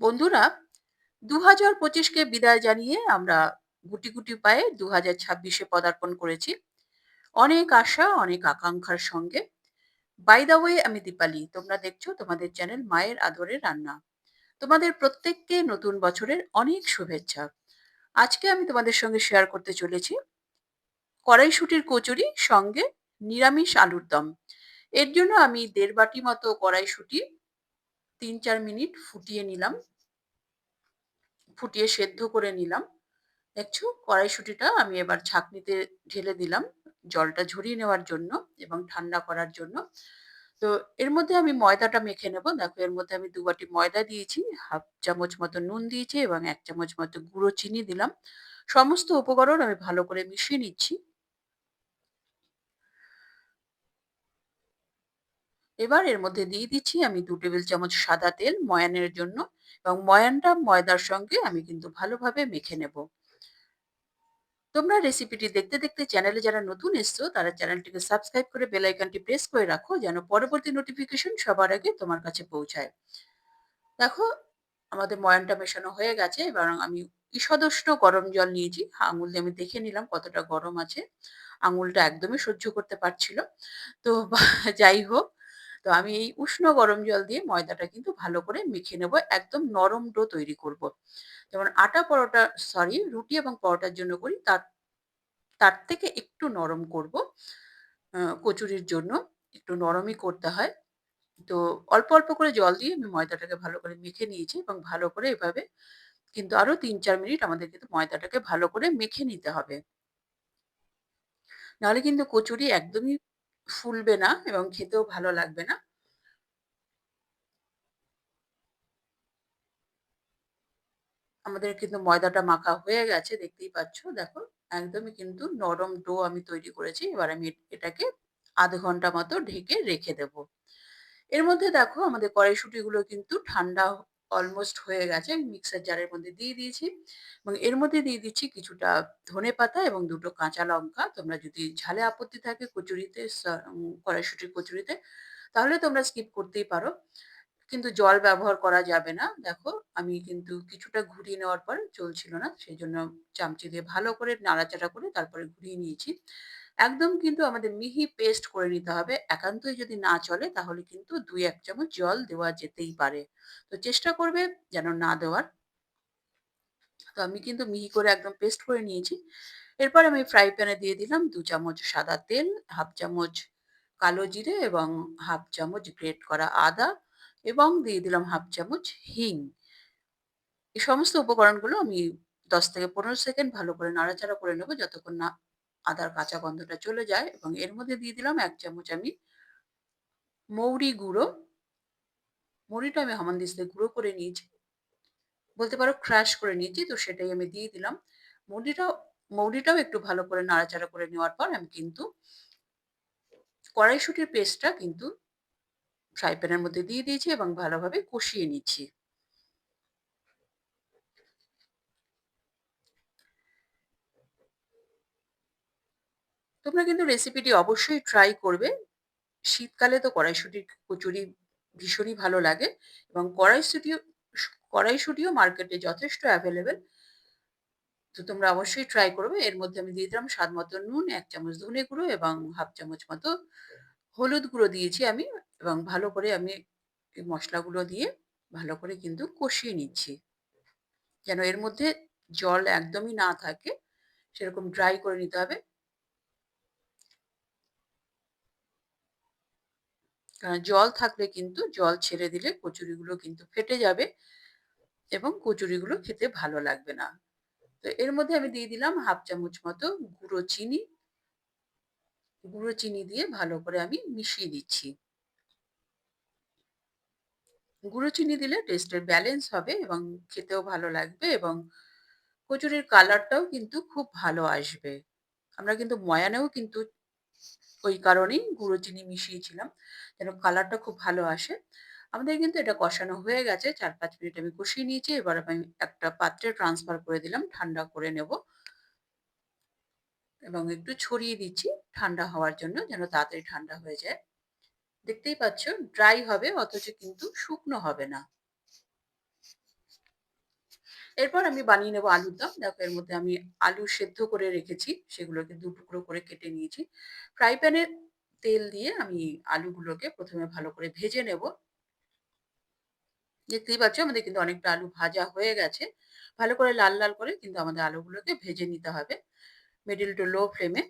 বন্ধুরা দু হাজার পঁচিশকে বিদায় জানিয়ে আমরা গুটি গুটি পায়ে দু হাজার ছাব্বিশে পদার্পণ করেছি। অনেক আশা, অনেক আকাঙ্ক্ষার সঙ্গে। বাই দা ওয়ে আমি দীপালি। তোমরা দেখছ তোমাদের চ্যানেল মায়ের আদরের রান্না। তোমাদের প্রত্যেককে নতুন বছরের অনেক শুভেচ্ছা। আজকে আমি তোমাদের সঙ্গে শেয়ার করতে চলেছি কড়াইশুটির কচুরি, সঙ্গে নিরামিষ আলুর দম। এর জন্য আমি দেড় বাটি মতো কড়াইশুটি তিন চার মিনিট ফুটিয়ে নিলাম। ফুটিয়ে সেদ্ধ করে নিলাম। দেখছ? কড়াইশুঁটিটা আমি এবার ছাঁকনিতে ঢেলে দিলাম জলটা ঝরিয়ে নেওয়ার জন্য এবং ঠান্ডা করার জন্য। তো এর মধ্যে আমি ময়দাটা মেখে নেব। দেখো, এর মধ্যে আমি দু বাটি ময়দা দিয়েছি, হাফ চামচ মতো নুন দিয়েছি এবং এক চামচ মতো গুঁড়ো চিনি দিলাম। সমস্ত উপকরণ আমি ভালো করে মিশিয়ে নিচ্ছি। এবার এর মধ্যে দিয়ে দিচ্ছি আমি দু টেবিল চামচ সাদা তেল ময়ানের জন্য এবং ময়ানটা ময়দার সঙ্গে আমি কিন্তু ভালোভাবে মেখে নেব। তোমরা রেসিপিটি দেখতে দেখতে চ্যানেলে যারা নতুন এসছো, তারা চ্যানেলটিকে সাবস্ক্রাইব করে বেল আইকনটি প্রেস করে রাখো যেন পরবর্তী নোটিফিকেশন সবার আগে তোমার কাছে পৌঁছায়। দেখো, আমাদের ময়ানটা মেশানো হয়ে গেছে, এবার আমি ঈষদুষ্ণ গরম জল নিয়েছি। আঙুল দিয়ে আমি দেখে নিলাম কতটা গরম আছে। আঙুলটা একদমই সহ্য করতে পারছিল। তো যাই হোক তো আমি এই উষ্ণ গরম জল দিয়ে ময়দাটা কিন্তু ভালো করে মেখে নেব, একদম নরম ডো তৈরি করব। যেমন আটা পরোটা সরি রুটি এবং পরোটার জন্য করি, তার তার থেকে একটু নরম করব কচুরির জন্য, একটু নরমই করতে হয় তো অল্প অল্প করে জল দিয়ে আমি ময়দাটাকে ভালো করে মেখে নিয়েছি এবং ভালো করে এভাবে কিন্তু আরও তিন চার মিনিট আমাদের কিন্তু ময়দাটাকে ভালো করে মেখে নিতে হবে নাহলে কিন্তু কচুরি একদমই ফুলবে না এবং খেতেও ভালো লাগবে না। আমাদের কিন্তু ময়দাটা মাখা হয়ে গেছে, দেখতেই পাচ্ছ। দেখো, একদমই কিন্তু নরম ডো আমি তৈরি করেছি। এবার আমি এটাকে আধ ঘণ্টা মতো ঢেকে রেখে দেব। এর মধ্যে দেখো, আমাদের কড়াইশুটিগুলো কিন্তু ঠান্ডা অলমোস্ট হয়ে গেছে। মিক্সার জারের মধ্যে দিয়ে দিয়েছি এবং এর মধ্যে দিয়ে দিচ্ছি কিছুটা ধনে পাতা এবং দুটো কাঁচা লঙ্কা। তোমরা যদি ঝালে আপত্তি থাকে কচুরিতে কড়াইশুটির কচুরিতে, তাহলে তোমরা স্কিপ করতেই পারো। কিন্তু জল ব্যবহার করা যাবে না। দেখো, আমি কিন্তু কিছুটা ঘুরিয়ে নেওয়ার পর চলছিল না। সেই জন্য চামচি দিয়ে ভালো করে নাড়াচাড়া করে তারপরে ঘুরিয়ে নিয়েছি। একদম কিন্তু আমাদের মিহি পেস্ট করে নিতে হবে। একান্তই যদি না চলে তাহলে কিন্তু দুই এক চামচ জল দেওয়া যেতেই পারে। তো চেষ্টা করবে যেন না দেওয়ার। তো আমি কিন্তু মিহি করে একদম পেস্ট করে নিয়েছি। এরপর আমি ফ্রাই প্যানে দিয়ে দিলাম দু চামচ সাদা তেল, হাফ চামচ কালো জিরে এবং হাফ চামচ গ্রেট করা আদা এবং দিয়ে দিলাম হাফ চামচ হিং। এই সমস্ত উপকরণগুলো আমি দশ থেকে পনেরো সেকেন্ড ভালো করে নাড়াচাড়া করে নেব যতক্ষণ না আদার কাঁচা গন্ধটা চলে যায় এবং এর মধ্যে দিয়ে দিলাম এক চামচ আমি মৌরি গুঁড়ো। মৌরিটা আমি হামানদিস দিয়ে গুঁড়ো করে নিয়েছি। বলতে পারো ক্র্যাশ করে নিয়েছি, তো সেটাই আমি দিয়ে দিলাম। মৌরিটাও মৌরিটাও একটু ভালো করে নাড়াচাড়া করে নেওয়ার পর আমি কিন্তু কড়াইশুটির পেস্টটা কিন্তু ফ্রাই প্যানের মধ্যে দিয়ে দিয়েছি এবং ভালোভাবে কষিয়ে নিচ্ছি। তোমরা কিন্তু রেসিপিটি অবশ্যই ট্রাই করবে। শীতকালে তো কড়াইশুটির কচুরি ভীষণই ভালো লাগে এবং কড়াইশুটিও কড়াইশুটিও মার্কেটে যথেষ্ট অ্যাভেলেবেল তো তোমরা অবশ্যই ট্রাই করবে। এর মধ্যে আমি দিয়ে দিলাম স্বাদ মতো নুন, এক চামচ ধনে গুঁড়ো এবং হাফ চামচ মতো হলুদ গুঁড়ো দিয়েছি আমি এবং ভালো করে আমি মশলাগুলো দিয়ে ভালো করে কিন্তু কষিয়ে নিচ্ছি। যেন এর মধ্যে জল একদমই না থাকে, সেরকম ড্রাই করে নিতে হবে। জল থাকলে কিন্তু জল ছেড়ে দিলে কচুরিগুলো কিন্তু ফেটে যাবে এবং কচুরিগুলো খেতে ভালো লাগবে না। তো এর মধ্যে আমি দিয়ে দিলাম হাফ চামচ মতো গুঁড়ো চিনি। গুঁড়ো চিনি দিয়ে ভালো করে আমি মিশিয়ে দিচ্ছি। গুঁড়ো চিনি দিলে টেস্টের ব্যালেন্স হবে এবং খেতেও ভালো লাগবে এবং কচুরির কালারটাও কিন্তু খুব ভালো আসবে। আমরা কিন্তু ময়ানেও কিন্তু ওই কারণেই গুঁড়ো চিনি মিশিয়েছিলাম, যেন কালারটা খুব ভালো আসে। আমাদের কিন্তু এটা কষানো হয়ে গেছে চার পাঁচ মিনিট আমি কষিয়ে নিয়েছি, এবার আমি একটা পাত্রে ট্রান্সফার করে দিলাম, ঠান্ডা করে নেব। এবং একটু ছড়িয়ে দিচ্ছি, ঠান্ডা হওয়ার জন্য যেন তাড়াতাড়ি ঠান্ডা হয়ে যায়। দেখতেই পাচ্ছ ড্রাই হবে, অথচ কিন্তু শুকনো হবে না। এরপর আমি বানিয়ে নেব আলুর দম। দেখো এর মধ্যে আমি আলু সেদ্ধ করে রেখেছি। সেগুলোকে দু টুকরো করে কেটে নিয়েছি। ফ্রাই প্যানে তেল দিয়ে আমি আলুগুলোকে প্রথমে ভালো করে ভেজে নেব। দেখতেই পাচ্ছ আমাদের কিন্তু অনেকটা আলু ভাজা হয়ে গেছে। ভালো করে লাল, লাল করে কিন্তু আমাদের আলুগুলোকে ভেজে নিতে হবে। মিডল টু লো ফ্লেমে।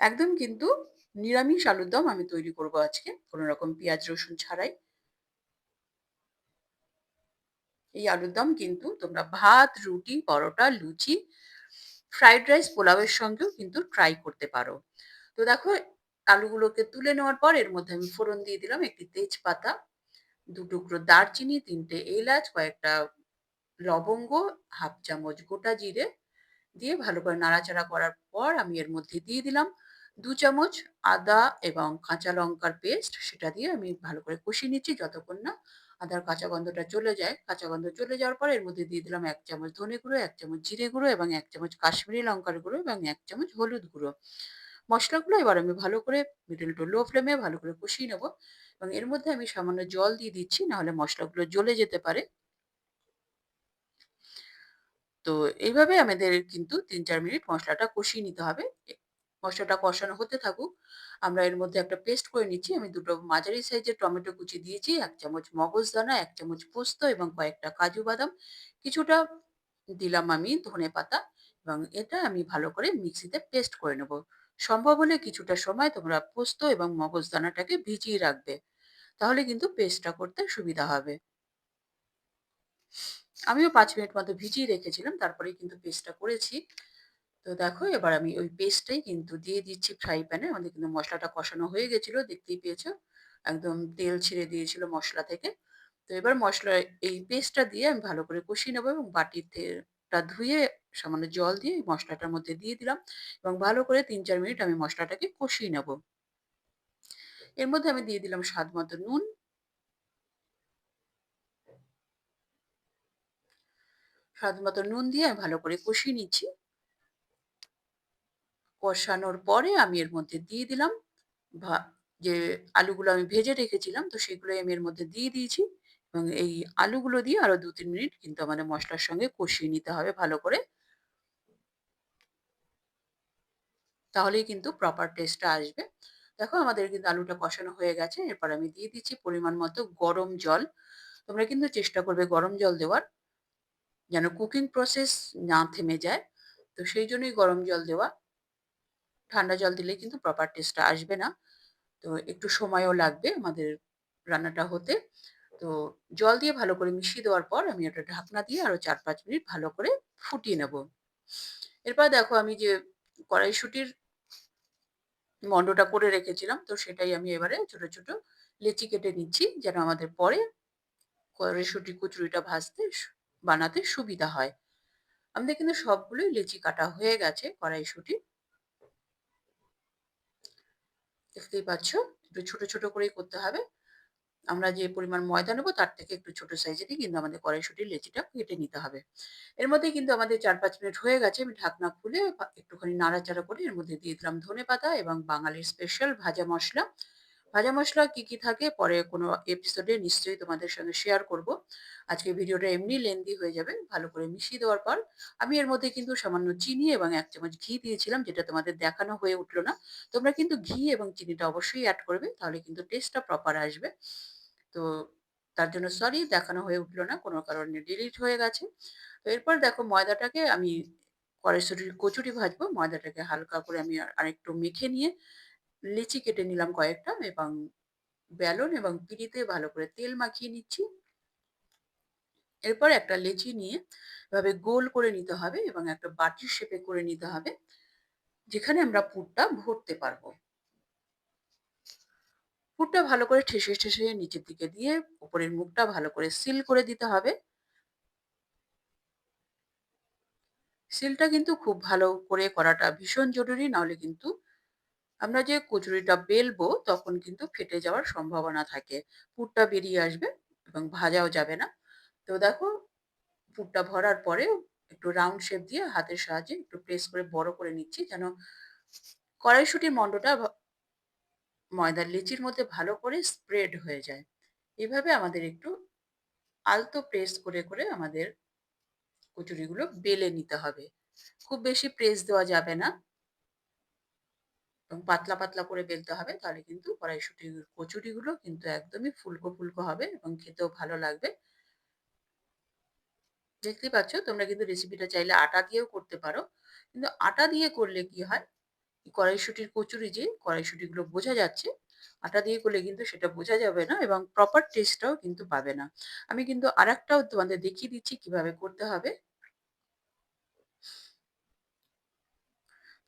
একদম কিন্তু নিরামিষ আলুর দম আমি তৈরি করব আজকে। কোন রকম পেঁয়াজ রসুন ছাড়াই। এই আলুর দম কিন্তু তোমরা ভাত, রুটি, পরোটা, লুচি, ফ্রাইড রাইস, পোলাওয়ের সঙ্গেও কিন্তু ট্রাই করতে পারো। তো দেখো আলুগুলোকে তুলে নেওয়ার পর এর মধ্যে আমি ফোড়ন দিয়ে দিলাম একটি তেজপাতা, দু টুকরো দারচিনি, তিনটে এলাচ, কয়েকটা লবঙ্গ, হাফ চামচ গোটা জিরে দিয়ে ভালো করে নাড়াচাড়া করার পর আমি এর মধ্যে দিয়ে দিলাম ২ চামচ আদা এবং কাঁচা লঙ্কার পেস্ট সেটা দিয়ে আমি ভালো করে কষিয়ে নিচ্ছি যতক্ষণ না আদার কাঁচা গন্ধটা চলে যায়। কাঁচা গন্ধ চলে যাওয়ার পর এর মধ্যে দিয়ে দিলাম এক চামচ ধনে গুঁড়ো, এক চামচ জিরে গুঁড়ো এবং এক চামচ কাশ্মীরি লঙ্কার গুঁড়ো এবং এক চামচ হলুদ গুঁড়ো। মশলাগুলো এবার আমি ভালো করে মিডল টু লো ফ্লেমে ভালো করে কষিয়ে নেব এবং এর মধ্যে আমি সামান্য জল দিয়ে দিচ্ছি নাহলে মশলাগুলো জ্বলে যেতে পারে। তো এইভাবে আমাদের কিন্তু ৩-৪ মিনিট মশলাটা কষিয়ে নিতে হবে। এ মসলাটা কষানো হতে থাকুক। আমরা এর মধ্যে একটা পেস্ট করে নিচ্ছি। আমি দুটো মাঝারি সাইজের টমেটো কুচি দিয়েছি, এক চামচ মগজদানা, এক চামচ পোস্ত এবং কয়েকটা কাজু বাদাম। কিছুটা দিলাম আমি ধনেপাতা এবং এটা আমি ভালো করে মিক্সিতে পেস্ট করে নেব। সম্ভব হলে কিছুটা সময় তোমরা পোস্ত এবং মগজদানাটাকে ভিজিয়ে রাখবে। তাহলে কিন্তু পেস্টটা করতে সুবিধা হবে। আমিও পাঁচ মিনিট মতো ভিজিয়ে রেখেছিলাম। তারপরেই কিন্তু পেস্টটা করেছি। তো দেখো, এবার আমি ওই পেস্টটাই কিন্তু দিয়ে দিচ্ছি ফ্রাই প্যানে। আমাদের কিন্তু মশলাটা কষানো হয়ে গেছিল, দেখতেই পেয়েছ। একদম তেল ছেড়ে দিয়েছিল মশলা থেকে। তো এবার মশলা, এই পেস্টটা দিয়ে আমি ভালো করে কষিয়ে নেব এবং বাটিতে টা ধুয়ে, সামান্য জল দিয়ে মশলাটার মধ্যে দিয়ে দিলাম এবং ভালো করে ৩-৪ মিনিট আমি মশলাটাকে কষিয়ে নেব। এর মধ্যে আমি দিয়ে দিলাম স্বাদ মতো নুন। স্বাদ মতো নুন দিয়ে আমি ভালো করে কষিয়ে নিচ্ছি। কষানোর পরে আমি এর মধ্যে দিয়ে দিলাম যে আলুগুলো আমি ভেজে রেখেছিলাম, তো সেগুলোই আমি এর মধ্যে দিয়ে দিয়েছি এবং এই আলুগুলো দিয়ে আরও ২-৩ মিনিট কিন্তু আমাদের মশলার সঙ্গে কষিয়ে নিতে হবে ভালো করে। তাহলেই কিন্তু প্রপার টেস্টটা আসবে। দেখো আমাদের কিন্তু আলুটা কষানো হয়ে গেছে। এরপর আমি দিয়ে দিচ্ছি পরিমাণ মতো গরম জল। তোমরা কিন্তু চেষ্টা করবে গরম জল দেওয়ার। যেন কুকিং প্রসেস না থেমে যায়। তো সেই জন্যই গরম জল দেওয়া। ঠান্ডা জল দিলে কিন্তু প্রপার টেস্টটা আসবে না। তো একটু সময়ও লাগবে আমাদের রান্নাটা হতে। তো জল দিয়ে ভালো করে মিশিয়ে দেওয়ার পর আমি ওটা ঢাকনা দিয়ে আরও ৪-৫ মিনিট ভালো করে ফুটিয়ে নেব। এরপর দেখো আমি যে কড়াইশুঁটির মন্ডটা করে রেখেছিলাম তো সেটাই আমি এবারে ছোট, ছোট লেচি কেটে নিচ্ছি যেন আমাদের পরে কড়াইশুঁটি কচুরিটা ভাজতে বানাতে সুবিধা হয়। আমাদের কিন্তু সবগুলোই লেচি কাটা হয়ে গেছে কড়াইশুঁটির। দেখতেই পাচ্ছ একটু ছোট, ছোট করেই করতে হবে। আমরা যে পরিমাণ ময়দা নেব তার থেকে একটু ছোট সাইজেরই কিন্তু আমাদের কড়াইশুটির লেচিটা কেটে নিতে হবে। এর মধ্যে কিন্তু আমাদের ৪-৫ মিনিট হয়ে গেছে। আমি ঢাকনা খুলে একটুখানি নাড়াচাড়া করে এর মধ্যে দিয়ে দিলাম ধনে পাতা এবং বাঙালির স্পেশাল ভাজা মসলা। ভাজা মশলা কি, কি থাকে পরে কোনো এপিসোডে নিশ্চয়ই তোমাদের সঙ্গে শেয়ার করব। আজকে ভিডিওটা এমনি লেন্দি হয়ে যাবে। ভালো করে মিশিয়ে দেওয়ার পর আমি এর মধ্যে কিন্তু সামান্য চিনি এবং এক চামচ ঘি দিয়েছিলাম যেটা তোমাদের দেখানো হয়ে উঠল না। তোমরা কিন্তু ঘি এবং চিনিটা অবশ্যই অ্যাড করবে তাহলে কিন্তু টেস্টটা প্রপার আসবে। তো তার জন্য সরি দেখানো হয়ে উঠল না। কোনো কারণে ডিলিট হয়ে গেছে। তো এরপর দেখো ময়দাটাকে আমি কড়াইশুঁটির কচুরি ভাজবো। ময়দাটাকে হালকা করে আমি আর আরেকটু মেখে নিয়ে লিচি কেটে নিলাম কয়েকটা এবং বেলন এবং পিঁড়িতে ভালো করে তেল মাখিয়ে নিচ্ছি। এরপর একটা লেচি নিয়ে এভাবে গোল করে নিতে হবে এবং একটা বাটির শেপে করে নিতে হবে। যেখানে আমরা পুরটা ভরতে পারব। পুরটা ভালো করে ঠেসে, ঠেসে নিচের দিকে দিয়ে উপরের মুখটা ভালো করে সিল করে দিতে হবে। সিলটা কিন্তু খুব ভালো করে করাটা ভীষণ জরুরি। নাহলে কিন্তু আমরা যে কচুরিটা বেলবো তখন কিন্তু ফেটে যাওয়ার সম্ভাবনা থাকে। পুরটা বেরিয়ে আসবে এবং ভাজাও যাবে না। তো দেখো পুরটা ভরার পরে একটু রাউন্ড শেপ দিয়ে হাতের সাহায্যে একটু প্রেস করে বড় করে নিচ্ছি যেন কড়াইশুঁটির মন্ডটা ভা ময়দার লেচির মধ্যে ভালো করে স্প্রেড হয়ে যায়। এভাবে আমাদের একটু আলতো প্রেস করে, করে আমাদের কচুরিগুলো বেলে নিতে হবে। খুব বেশি প্রেস দেওয়া যাবে না। এবং পাতলা, পাতলা করে বেলতে হবে। তাহলে কিন্তু কড়াইশুঁটির কচুরিগুলো কিন্তু একদমই ফুলকো, ফুলকো হবে এবং খেতেও ভালো লাগবে। দেখতে পাচ্ছ তোমরা কিন্তু রেসিপিটা চাইলে আটা দিয়েও করতে পারো। কিন্তু আটা দিয়ে করলে কি হয়? কড়াইশুঁটির কচুরি যে কড়াইশুঁটিগুলো বোঝা যাচ্ছে, আটা দিয়ে করলে কিন্তু সেটা বোঝা যাবে না এবং প্রপার টেস্টটাও কিন্তু পাবে না। আমি কিন্তু আরেকটাও তোমাদের দেখিয়ে দিচ্ছি কীভাবে করতে হবে।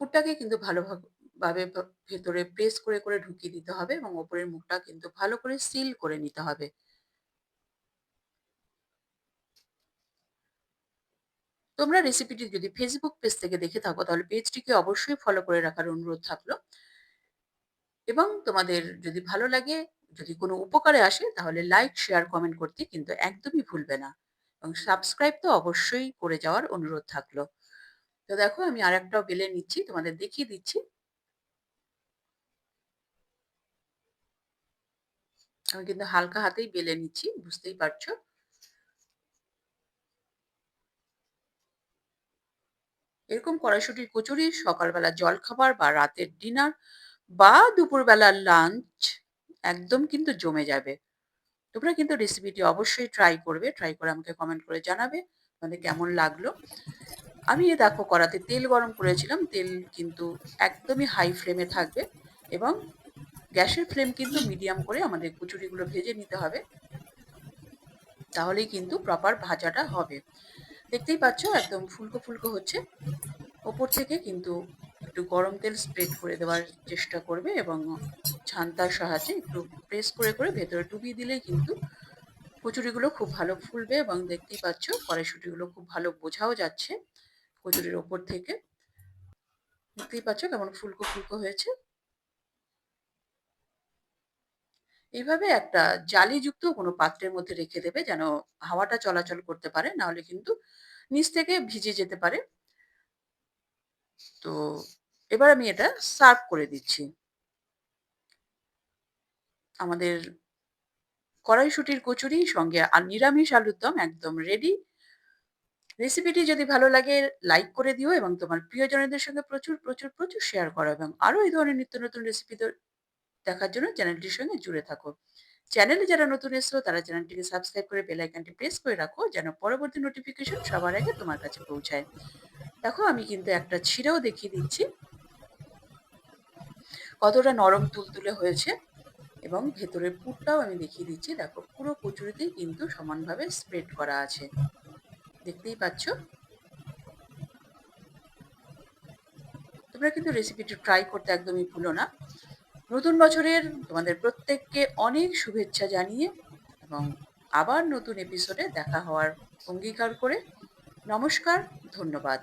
পুরটাকে কিন্তু ভালো ভাগ ভাবে ভেতরে প্রেস করে, করে ঢুকিয়ে দিতে হবে এবং ওপরের মুখটা কিন্তু ভালো করে সিল করে নিতে হবে। তোমরা রেসিপিটি যদি ফেসবুক পেজ থেকে দেখে থাকো তাহলে পেজটিকে অবশ্যই ফলো করে রাখার অনুরোধ থাকল। এবং তোমাদের যদি ভালো লাগে, যদি কোনো উপকারে আসে তাহলে লাইক, শেয়ার, কমেন্ট করতে কিন্তু একদমই ভুলবে না। এবং সাবস্ক্রাইব তো অবশ্যই করে যাওয়ার অনুরোধ থাকল। তো দেখো আমি আরেকটাও বেলে নিচ্ছি, তোমাদের দেখিয়ে দিচ্ছি। আমি কিন্তু হালকা হাতেই বেলে নিচ্ছি, বুঝতেই পারছ। এরকম কড়াইশুঁটির কচুরি সকালবেলা জলখাবার বা রাতের ডিনার বা দুপুরবেলার লাঞ্চ একদম কিন্তু জমে যাবে। তোমরা কিন্তু রেসিপিটি অবশ্যই ট্রাই করবে। ট্রাই করে আমাকে কমেন্ট করে জানাবে তোমাদের কেমন লাগল। আমি এ দেখো কড়াতে তেল গরম করেছিলাম। তেল কিন্তু একদমই হাই ফ্লেমে থাকবে এবং গ্যাসের ফ্লেম কিন্তু মিডিয়াম করে আমাদের কচুরিগুলো ভেজে নিতে হবে। তাহলেই কিন্তু প্রপার ভাজাটা হবে। দেখতেই পাচ্ছ একদম ফুলকো, ফুলকো হচ্ছে। ওপর থেকে কিন্তু একটু গরম তেল স্প্রেড করে দেওয়ার চেষ্টা করবে এবং ছান্তার সাহায্যে একটু প্রেস করে, করে ভেতরে ডুবিয়ে দিলেই কিন্তু কচুরিগুলো খুব ভালো ফুলবে এবং দেখতেই পাচ্ছ কড়াইশুঁটিগুলো খুব ভালো বোঝাও যাচ্ছে কচুরির ওপর থেকে। দেখতেই পাচ্ছ কেমন ফুলকো, ফুলকো হয়েছে। এইভাবে একটা জালিযুক্ত কোনো পাত্রের মধ্যে রেখে দেবে যেন হাওয়াটা চলাচল করতে পারে। নাহলে কিন্তু নিচ থেকে ভিজে যেতে পারে। তো এবার আমি এটা সার্ভ করে দিচ্ছি। আমাদের কড়াইশুঁটির কচুরি সঙ্গে আর নিরামিষ আলুর দম একদম রেডি। রেসিপিটি যদি ভালো লাগে লাইক করে দিও এবং তোমার প্রিয়জনদের সঙ্গে প্রচুর, প্রচুর, প্রচুর শেয়ার করো এবং আরও এই ধরনের নিত্য নতুন রেসিপি দেখার জন্য চ্যানেলটির সঙ্গে জুড়ে থাকো। চ্যানেলে যারা নতুন এসছো, তারা চ্যানেলটিকে সাবস্ক্রাইব করে বেল আইকনটি প্রেস করে রাখো, যেন পরবর্তী নোটিফিকেশন সবার আগে তোমার কাছে পৌঁছায়। দেখো, আমি কিন্তু একটা ছিঁড়েও দেখিয়ে দিচ্ছি। কতটা নরম তুলতুলে হয়েছে এবং ভেতরের পুরটাও আমি দেখিয়ে দিচ্ছি। দেখো, পুরো কচুরিতেই কিন্তু সমানভাবে স্প্রেড করা আছে। দেখতেই পাচ্ছ। তোমরা কিন্তু রেসিপিটি ট্রাই করতে একদমই ভুলো না। নতুন বছরের তোমাদের প্রত্যেককে অনেক শুভেচ্ছা জানিয়ে এবং আবার নতুন এপিসোডে দেখা হওয়ার অঙ্গীকার করে নমস্কার, ধন্যবাদ।